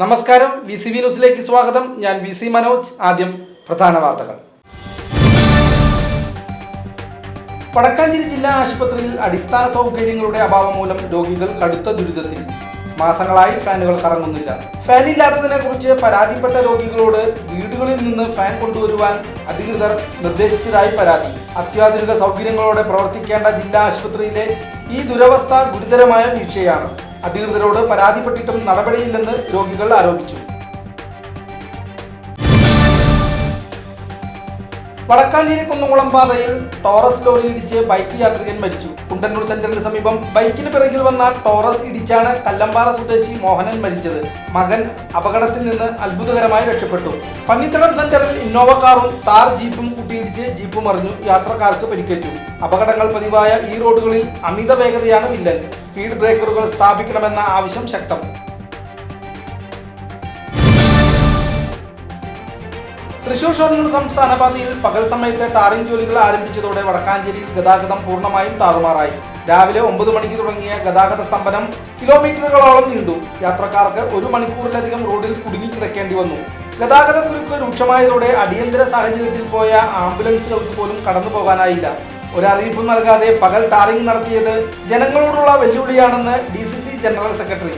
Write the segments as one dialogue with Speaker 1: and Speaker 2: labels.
Speaker 1: നമസ്കാരം. V C V ന്യൂസിലേക്ക് സ്വാഗതം. ഞാൻ വി സി മനോജ്. ആദ്യം പ്രധാന വാർത്തകൾ. വടക്കാഞ്ചേരി ജില്ലാ ആശുപത്രിയിൽ അടിസ്ഥാന സൗകര്യങ്ങളുടെ അഭാവം മൂലം രോഗികൾ കടുത്ത ദുരിതത്തിൽ. മാസങ്ങളായി ഫാനുകൾ കറങ്ങുന്നില്ല. ഫാൻ ഇല്ലാത്തതിനെ കുറിച്ച് പരാതിപ്പെട്ട രോഗികളോട് വീടുകളിൽ നിന്ന് ഫാൻ കൊണ്ടുവരുവാൻ അധികൃതർ നിർദ്ദേശിച്ചതായി പരാതി. അത്യാധുനിക സൗകര്യങ്ങളോടെ പ്രവർത്തിക്കേണ്ട ജില്ലാ ആശുപത്രിയിലെ ഈ ദുരവസ്ഥ ഗുരുതരമായ വീഴ്ചയാണ്. അധികൃതരോട് പരാതിപ്പെട്ടിട്ടും നടപടിയില്ലെന്ന് രോഗികൾ ആരോപിച്ചു. വടക്കാഞ്ചേരി കുന്നംകുളം പാതയിൽ ടോറസ് ലോറി ഇടിച്ച് ബൈക്ക് യാത്രികൻ മരിച്ചു. കുണ്ടന്നൂർ സെന്ററിന് സമീപം ബൈക്കിന് പിറകിൽ വന്ന ടോറസ് ഇടിച്ചാണ് കല്ലമ്പാറ സ്വദേശി മോഹനൻ മരിച്ചത്. മകൻ അപകടത്തിൽ നിന്ന് അത്ഭുതകരമായി രക്ഷപ്പെട്ടു. പന്നിത്തടം സെന്ററിൽ ഇന്നോവ കാറും താർ ജീപ്പും കൂട്ടിയിടിച്ച് ജീപ്പ് മറിഞ്ഞു. യാത്രക്കാർക്ക് പരിക്കേറ്റു. അപകടങ്ങൾ പതിവായ ഈ റോഡുകളിൽ അമിത വേഗതയാണ് വില്ലൻ. സ്പീഡ് ബ്രേക്കറുകൾ സ്ഥാപിക്കണമെന്ന ആവശ്യം ശക്തം. തൃശൂർ ഷൊർണൂർ സംസ്ഥാന പാതയിൽ പകൽ സമയത്ത് ടാറിംഗ് ജോലികൾ ആരംഭിച്ചതോടെ വടക്കാഞ്ചേരിയിൽ ഗതാഗതം പൂർണമായും താറുമാറായി. രാവിലെ ഒമ്പത് മണിക്ക് തുടങ്ങിയ ഗതാഗത സ്തംഭനം കിലോമീറ്ററുകളോളം നീണ്ടു. യാത്രക്കാർക്ക് ഒരു മണിക്കൂറിലധികം റോഡിൽ കുടുങ്ങിക്കിടക്കേണ്ടി വന്നു. ഗതാഗത കുരുക്ക് രൂക്ഷമായതോടെ അടിയന്തര സാഹചര്യത്തിൽ പോയ ആംബുലൻസുകൾക്ക് പോലും കടന്നു പോകാനായില്ല. ഒരറിയിപ്പും നൽകാതെ പകൽ ടാറിംഗ് നടത്തിയത് ജനങ്ങളോടുള്ള വെല്ലുവിളിയാണെന്ന് D general secretary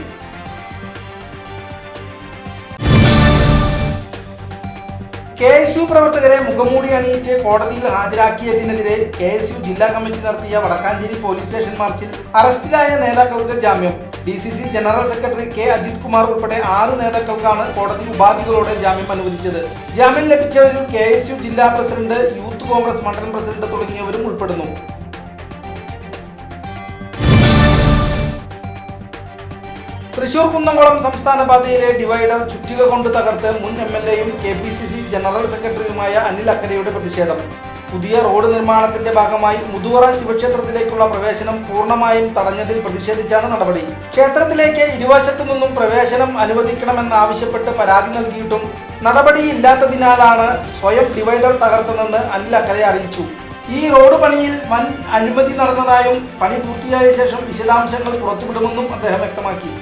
Speaker 1: K S U പ്രവർത്തകരെ മുഖംമൂടി അണിയിച്ച് കോടതിയിൽ ഹാജരാക്കിയതിനെതിരെ കെ എസ് യു ജില്ലാ കമ്മിറ്റി നടത്തിയ വടക്കാഞ്ചേരി പോലീസ് സ്റ്റേഷൻ മാർച്ചിൽ അറസ്റ്റിലായ നേതാക്കൾക്ക് ജാമ്യം. D C C general secretary K Ajith Kumar ഉൾപ്പെടെ ആറ് നേതാക്കൾക്കാണ് കോടതി ഉപാധികളോടെ ജാമ്യം അനുവദിച്ചത്. ജാമ്യം ലഭിച്ചവരിൽ കെ എസ് യു ജില്ലാ പ്രസിഡന്റ് യൂത്ത് കോൺഗ്രസ് മണ്ഡലം പ്രസിഡന്റ് തുടങ്ങിയവരും ഉൾപ്പെടുന്നു. തൃശൂർ കുന്നംകുളം സംസ്ഥാന പാതയിലെ ഡിവൈഡർ ചുറ്റിക കൊണ്ട് തകർത്ത് മുൻ എം എൽ എയും K P C C general സെക്രട്ടറിയുമായ അനിൽ അക്കരയുടെ പ്രതിഷേധം. പുതിയ റോഡ് നിർമ്മാണത്തിന്റെ ഭാഗമായി മുതുവറ ശിവക്ഷേത്രത്തിലേക്കുള്ള പ്രവേശനം പൂർണമായും തടഞ്ഞതിൽ പ്രതിഷേധിച്ചാണ് നടപടി. ക്ഷേത്രത്തിലേക്ക് ഇരുവശത്തു നിന്നും പ്രവേശനം അനുവദിക്കണമെന്നാവശ്യപ്പെട്ട് പരാതി നൽകിയിട്ടും നടപടിയില്ലാത്തതിനാലാണ് സ്വയം ഡിവൈഡർ തകർത്തതെന്ന് അനിൽ അക്കരെ അറിയിച്ചു. ഈ റോഡ് പണിയിൽ വൻ അനുമതി നടന്നതായും പണി പൂർത്തിയായ ശേഷം വിശദാംശങ്ങൾ പുറത്തുവിടുമെന്നും അദ്ദേഹം വ്യക്തമാക്കി.